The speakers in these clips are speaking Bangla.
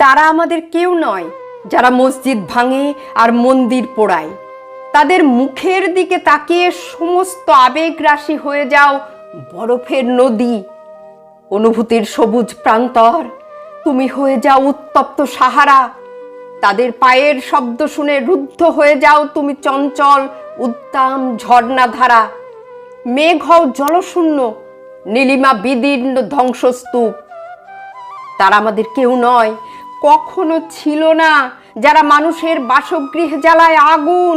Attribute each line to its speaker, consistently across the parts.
Speaker 1: তারা আমাদের কেউ নয়, যারা মসজিদ ভাঙে আর মন্দির পোড়ায়। তাদের মুখের দিকে তাকিয়ে সমস্ত আবেগ রাশি হয়ে যাও বরফের নদী। অনুভূতির সবুজ প্রান্তর, তুমি হয়ে যাও উত্তপ্ত সাহারা। তাদের পায়ের শব্দ শুনে রুদ্ধ হয়ে যাও তুমি চঞ্চল, উদ্দাম ঝর্ণাধারা। মেঘ হও জলশূন্য, নীলিমা বিদীর্ণ ধ্বংসস্তূপ। তারা আমাদের কেউ নয় কখনো ছিল না। যারা মানুষের বাসগৃহে জ্বালায় আগুন,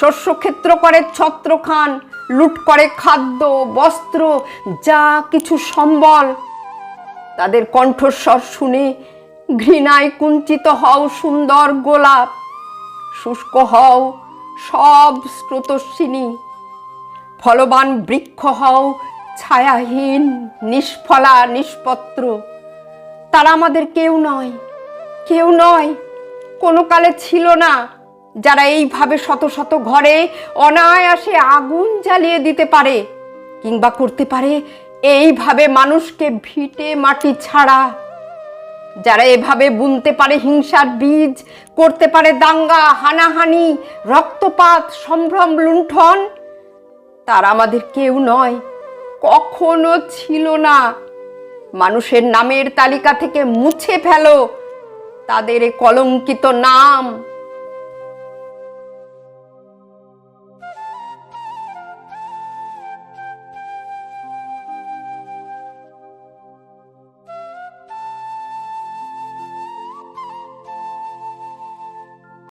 Speaker 1: শস্যক্ষেত্র করে ছত্রখান, লুট করে খাদ্য, বস্ত্র, যা কিছু সম্বল। তাদের কণ্ঠস্বর শুনে ঘৃণায় কুঞ্চিত হও সুন্দর গোলাপ, শুষ্ক হও সব স্রোতস্বিনী। ফলবান বৃক্ষ হও ছায়াহীন, নিষ্ফলা, নিষ্পত্র। তারা আমাদের কেউ নয়। কেউ নয়। কোনো কালে ছিল না যারা এইভাবে শত শত ঘরে অনায়াসে আগুন জ্বালিয়ে দিতে পারে কিংবা করতে পারে। এইভাবে মানুষকে ভিটে মাটি ছাড়া। যারা এভাবে বুনতে পারে হিংসার বীজ, করতে পারে দাঙ্গা, হানাহানি, রক্তপাত, সম্ভ্রম, লুণ্ঠন, তারা আমাদের কেউ নয়, কখনো ছিল না। মানুষের নামের তালিকা থেকে মুছে ফেলো। তাদের কলঙ্কিত নাম